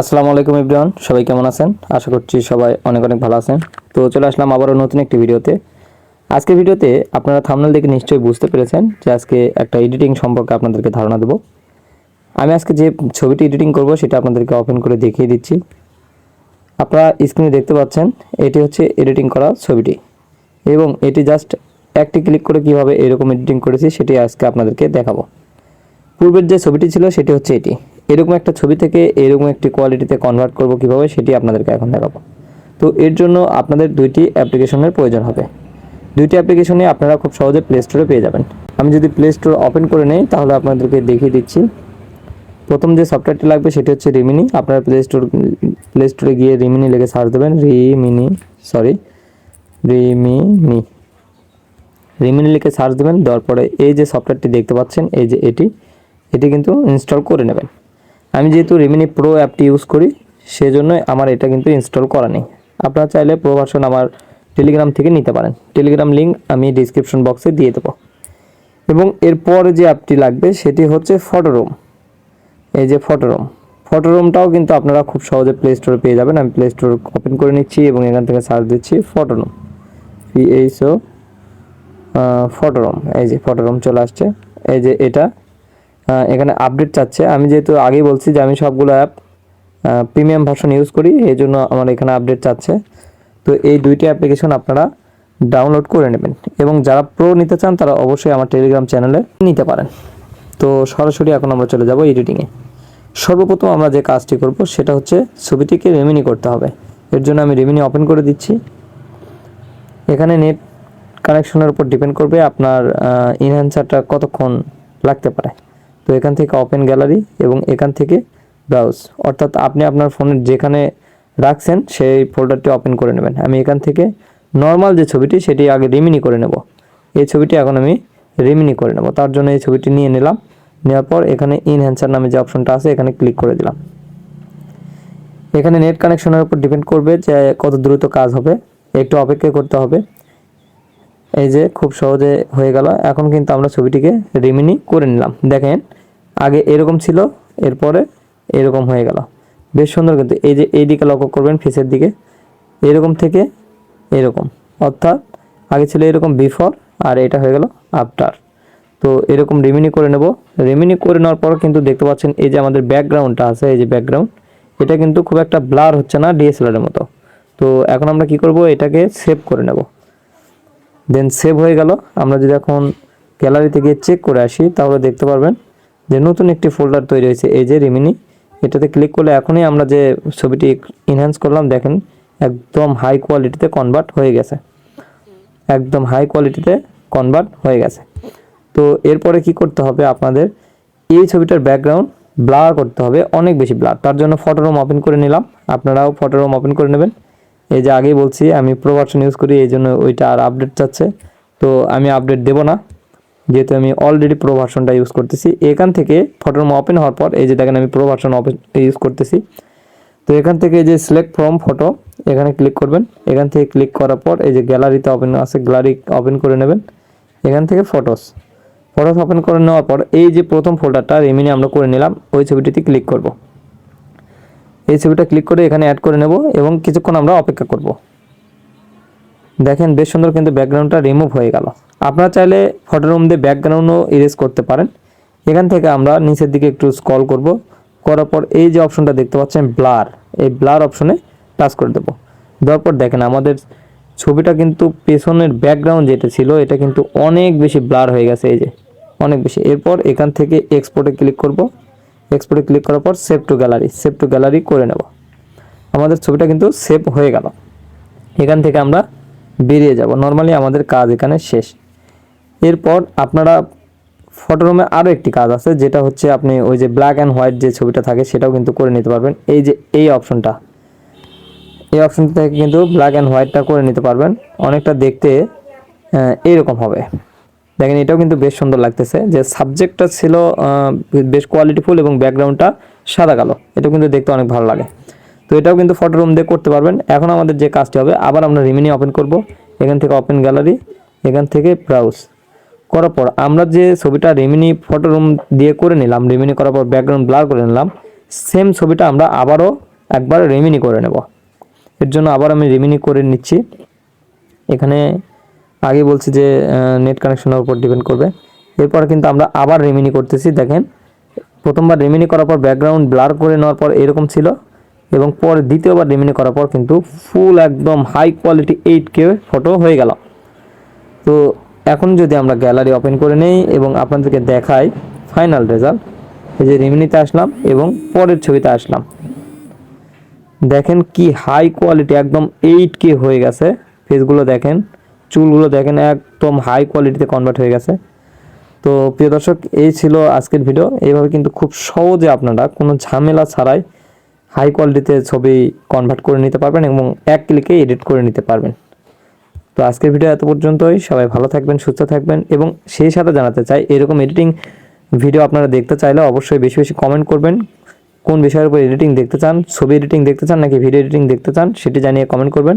আসসালামু আলাইকুম ইব্রাহিম সবাই কেমন আছেন? আশা করছি সবাই অনেক অনেক ভালো আছেন। তো চলে আসলাম আবারও নতুন একটি ভিডিওতে। আজকের ভিডিওতে আপনারা থামনেল দেখে নিশ্চয়ই বুঝতে পেরেছেন যে আজকে একটা এডিটিং সম্পর্কে আপনাদেরকে ধারণা দেবো। আমি আজকে যে ছবিটি এডিটিং করব সেটা আপনাদেরকে ওপেন করে দেখিয়ে দিচ্ছি। আপনারা স্ক্রিনে দেখতে পাচ্ছেন, এটি হচ্ছে এডিটিং করা ছবিটি। এবং এটি জাস্ট একটি ক্লিক করে কীভাবে এরকম এডিটিং করেছি সেটি আজকে আপনাদেরকে দেখাবো। পূর্বের যে ছবিটি ছিল সেটি হচ্ছে এটি। এরকম একটা ছবি থেকে এরকম একটি কোয়ালিটিতে কনভার্ট করব কীভাবে সেটি আপনাদেরকে এখন দেখাবো। তো এর জন্য আপনাদের দুইটি অ্যাপ্লিকেশনের প্রয়োজন হবে। দুইটি অ্যাপ্লিকেশনে আপনারা খুব সহজে প্লে স্টোরে পেয়ে যাবেন। আমি যদি প্লে স্টোর ওপেন করে নেই, তাহলে আপনাদেরকে দেখিয়ে দিচ্ছি। প্রথম যে সফটওয়্যারটি লাগবে সেটি হচ্ছে রিমিনি আপনারা প্লে স্টোর প্লে স্টোরে গিয়ে রিমিনি লিখে সার্চ দেবেন। রিমিনি সরি রিমিনি রিমিনি লিখে সার্চ দেবেন, দেওয়ার পরে এই যে সফটওয়্যারটি দেখতে পাচ্ছেন, এই যে এটি এটি কিন্তু ইনস্টল করে নেবেন। আমি যেহেতু রেমিনি প্রো অ্যাপটি ইউজ করি সেজন্য আমার এটা কিন্তু ইনস্টল করা নেই। আপনারা চাইলে প্রো ভার্সন আমার টেলিগ্রাম থেকে নিতে পারেন। টেলিগ্রাম লিঙ্ক আমি ডিসক্রিপশন বক্সে দিয়ে দেবো। এবং এরপর যে অ্যাপটি লাগবে, সেটি হচ্ছে ফটোরুম এই যে ফটোরুম ফটোরুমটাও কিন্তু আপনারা খুব সহজে প্লে স্টোরে পেয়ে যাবেন। আমি প্লে স্টোর ওপেন করে নিচ্ছি এবং এখান থেকে সার্চ দিচ্ছি ফটোরুম পিএইচও ফটোরুম এই যে ফটোরুম চলে আসছে। এই যে এটা এখানে আপডেট চাচ্ছে। আমি যেহেতু আগেই বলছি যে আমি সবগুলো অ্যাপ প্রিমিয়াম ভার্সন ইউজ করি, এই জন্য আমার এখানে আপডেট চাচ্ছে। তো এই দুইটি অ্যাপ্লিকেশন আপনারা ডাউনলোড করে নেবেন এবং যারা প্রো নিতে চান, তারা অবশ্যই আমার টেলিগ্রাম চ্যানেলে নিতে পারেন। তো সরাসরি এখন আমরা চলে যাব এডিটিংয়ে সর্বপ্রথম আমরা যে কাজটি করব, সেটা হচ্ছে ছবিটিকে রেমিনি করতে হবে। এর জন্য আমি রেমিনি ওপেন করে দিচ্ছি। এখানে নেট কানেকশনের উপর ডিপেন্ড করবে আপনার ইনহ্যান্সারটা কতক্ষণ লাগতে পারে। তো এখান থেকে ওপেন গ্যালারি এবং এখান থেকে ব্রাউজ অর্থাৎ আপনি আপনার ফোনের যেখানে রাখছেন, সেই ফোল্ডারটি ওপেন করে নেবেন। আমি এখান থেকে নর্মাল যে ছবিটি, সেটি আগে রিমিনি করে নেব। এই ছবিটি এখন আমি রিমিনি করে নেব। তার জন্য এই ছবিটি নিয়ে নিলাম। নেওয়ার পর এখানে ইনহ্যান্সার নামে যে অপশনটা আছে, এখানে ক্লিক করে দিলাম। এখানে নেট কানেকশনের উপর ডিপেন্ড করবে যে কত দ্রুত কাজ হবে। একটু অপেক্ষা করতে হবে। এই যে খুব সহজে হয়ে গেল। এখন কিন্তু আমরা ছবিটিকে রিমিনি করে নিলাম। দেখেন, আগে এরকম ছিল, এরপরে এরকম হয়ে গেল। বেশ সুন্দর কিন্তু, এই যে এই দিকে লক্ষ্য করবেন, ফেসের দিকে। এরকম থেকে এরকম। অর্থাৎ আগে ছিল এরকম বিফোর আর এটা হয়ে গেল আফটার তো এরকম রিমিনি করে নেব। রিমিনি করে নেওয়ার পর কিন্তু দেখতে পাচ্ছেন, এই যে আমাদের ব্যাকগ্রাউন্ডটা আছে, এই যে ব্যাকগ্রাউন্ড এটা কিন্তু খুব একটা ব্লার হচ্ছে না ডিএসএলআরের মতো। তো এখন আমরা কি করব, এটাকে সেভ করে নেব। দেন সেভ হয়ে গেল। আমরা যদি এখন গ্যালারি থেকে চেক করে আসি, তাহলে দেখতে পারবেন যে নতুন একটি ফোল্ডার তৈরি হয়েছে, এই যে রিমিনি এটাতে ক্লিক করলে এখনই আমরা যে ছবিটি ইনহ্যান্স করলাম, দেখেন একদম হাই কোয়ালিটিতে কনভার্ট হয়ে গেছে। একদম হাই কোয়ালিটিতে কনভার্ট হয়ে গেছে। তো এরপরে কি করতে হবে আপনাদের? এই ছবিটার ব্যাকগ্রাউন্ড ব্লার করতে হবে, অনেক বেশি ব্লার তার জন্য ফটোরুম ওপেন করে নিলাম। আপনারাও ফটোরুম ওপেন করে নেবেন। এই যে আগেই বলছি, আমি প্রো ভার্সন ইউজ করি, এই জন্য ওইটা আর আপডেট চাচ্ছে। তো আমি আপডেট দেবো না, যেহেতু আমি অলরেডি প্রো ভার্সনটা ইউজ করতেছি। এখান থেকে ফটোরুম ওপেন হওয়ার পর, এই যে দেখেন আমি প্রো ভার্সন ইউজ করতেছি। তো এখান থেকে যে সিলেক্ট ফ্রম ফটো এখানে ক্লিক করবেন। এখান থেকে ক্লিক করার পর, এই যে গ্যালারিতে ওপেন আছে গ্যালারি ওপেন করে নেবেন। এখান থেকে ফটোস ফটোস ওপেন করে নেওয়ার পর, এই যে প্রথম ফোল্ডারটা রেমিনি আমরা করে নিলাম, ওই ছবিটিতে ক্লিক করব। এই ছবিটা ক্লিক করে এখানে অ্যাড করে নেব এবং কিছুক্ষণ আমরা অপেক্ষা করব। দেখেন বেশ সুন্দর কিন্তু ব্যাকগ্রাউন্ডটা রিমুভ হয়ে গেল। আপনারা চাইলে ফটোরুম দিয়ে ব্যাকগ্রাউন্ডও ইরেজ করতে পারেন। এখান থেকে আমরা নিচের দিকে একটু স্ক্রল করব। করার পর এই যে অপশনটা দেখতে পাচ্ছেন ব্লার এই ব্লার অপশনে টাচ করে দেবো। দেওয়ার পর দেখেন আমাদের ছবিটা কিন্তু পেছনের ব্যাকগ্রাউন্ড যেটা ছিল, এটা কিন্তু অনেক বেশি ব্লার হয়ে গেছে, এই যে অনেক বেশি। এরপর এখান থেকে এক্সপোর্টে ক্লিক করব। এক্সপোর্টে ক্লিক করার পর save to gallery save to gallery করে নেব। আমাদের ছবিটা কিন্তু সেভ হয়ে গেল। এখান থেকে আমরা বেরিয়ে যাব। নর্মালি আমাদের কাজ এখানে শেষ। এরপর আপনারা ফটোরুমে আরও একটি কাজ আছে, যেটা হচ্ছে আপনি ওই যে ব্ল্যাক অ্যান্ড হোয়াইট যে ছবিটা থাকে, সেটাও কিন্তু করে নিতে পারবেন। এই যে এই অপশনটা এই অপশনটা থেকে কিন্তু ব্ল্যাক অ্যান্ড হোয়াইটটা করে নিতে পারবেন। অনেকটা দেখতে এইরকম হবে। দেখেন, এটাও কিন্তু বেশ সুন্দর লাগতেছে যে সাবজেক্টটা ছিল বেশ কোয়ালিটিফুল এবং ব্যাকগ্রাউন্ডটা সাদা কালো। এটা কিন্তু দেখতে অনেক ভালো লাগে। তো এটাও কিন্তু ফটো রুম দিয়ে করতে পারবেন। এখন আমাদের যে কাজটি হবে, আবার আমরা রিমিনি ওপেন করব। এখান থেকে ওপেন গ্যালারি এখান থেকে ব্রাউজ করার পর আমরা যে ছবিটা রিমিনি ফটো রুম দিয়ে করে নিলাম রিমিনি করার পর ব্যাকগ্রাউন্ড ব্লার করে নিলাম সেম ছবিটা আমরা আবারও একবার রেমিনি করে নেব। এর জন্য আবার আমি রেমিনি করে নিচ্ছি। এখানে আগে বলছি যে নেট কানেকশনের উপর ডিপেন্ড করবে। এরপর কিন্তু আমরা আবার রেমিনি করতেছি, দেখেন। প্রথমবার রেমিনি করার পর ব্যাকগ্রাউন্ড ব্লার করে নেওয়ার পর এরকম ছিল এবং পরে দ্বিতীয়বার রেমিনি করার পর কিন্তু ফুল একদম high quality eight K photo হয়ে গেল। তো এখন যদি আমরা গ্যালারি ওপেন করে নেই এবং আপনাদেরকে দেখাই ফাইনাল রেজাল্ট এই যে রেমিনিতে আসলাম এবং পরের ছবিতে আসলাম। দেখেন কি হাই কোয়ালিটি একদম এইট কে হয়ে গেছে। ফেসগুলো দেখেন চুলগুলো দেখেন একদম হাই কোয়ালিটিতে কনভার্ট হয়ে গেছে। তো প্রিয় দর্শক, এই ছিল আজকের ভিডিও এইভাবে কিন্তু খুব সহজে আপনারা কোনো ঝামেলা ছাড়াই হাই কোয়ালিটিতে ছবি কনভার্ট করে নিতে পারবেন এবং এক ক্লিকে এডিট করে নিতে পারবেন। তো আজকের ভিডিও এত পর্যন্তই। সবাই ভালো থাকবেন, সুস্থ থাকবেন এবং সেই সাথে জানাতে চাই, এরকম এডিটিং ভিডিও আপনারা দেখতে চাইলে অবশ্যই বেশি বেশি কমেন্ট করবেন। কোন বিষয়ের উপর এডিটিং দেখতে চান, ছবি এডিটিং দেখতে চান নাকি ভিডিও এডিটিং দেখতে চান, সেটি জানিয়ে কমেন্ট করবেন।